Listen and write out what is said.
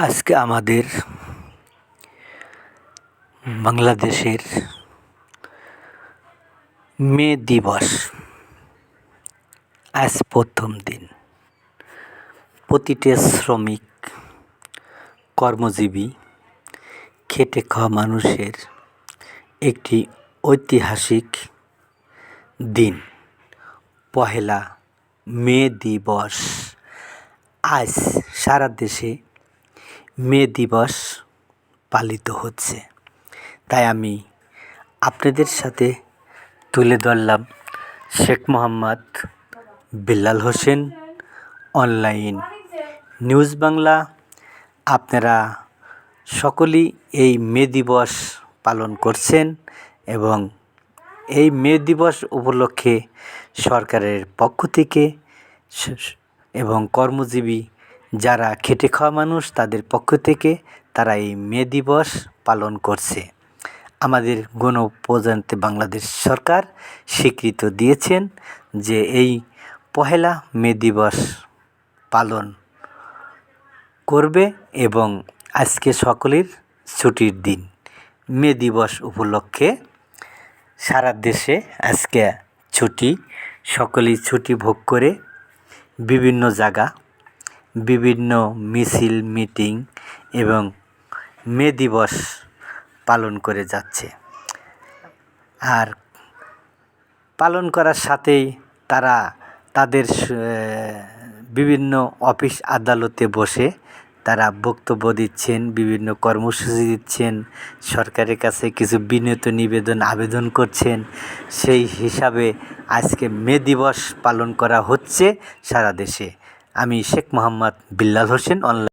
আজকে আমাদের বাংলাদেশের মে দিবস। আজ প্রথম দিন। প্রতিটি শ্রমিক, কর্মজীবী, খেটে খাওয়া মানুষের একটি ঐতিহাসিক দিন। পহেলা মে দিবস। আজ সারা দেশে মে দিবস পালিত হচ্ছে। তাই আমি আপনাদের সাথে তুলে ধরলাম শেখ মোহাম্মদ বিল্লাল হোসেন অনলাইন নিউজ বাংলা। আপনারা সকলেই এই মে দিবস পালন করছেন এবং এই মে দিবস উপলক্ষে সরকারের পক্ষ থেকে এবং কর্মজীবী যারা খেটে খাওয়া মানুষ, তাদের পক্ষ থেকে তারা এই মে দিবস পালন করছে। আমাদের গণপ্রজাতন্ত্রী বাংলাদেশ সরকার স্বীকৃত দিয়েছেন যে এই পহেলা মে দিবস পালন করবে এবং আজকে সকলের ছুটির দিন। মে দিবস উপলক্ষে সারা দেশে আজকে ছুটি। সকলেই ছুটি ভোগ করে বিভিন্ন জায়গা বিভিন্ন মিছিল, মিটিং এবং মে দিবস পালন করে যাচ্ছে। আর পালন করার সাথেই তারা তাদের বিভিন্ন অফিস আদালতে বসে তারা বক্তব্য দিচ্ছেন, বিভিন্ন কর্মসূচি দিচ্ছেন, সরকারের কাছে কিছু বিনীত নিবেদন, আবেদন করছেন। সেই হিসাবে আজকে মে দিবস পালন করা হচ্ছে সারা দেশে। আমি শেখ মোহাম্মদ বিল্লাল হোসেন অনলাইন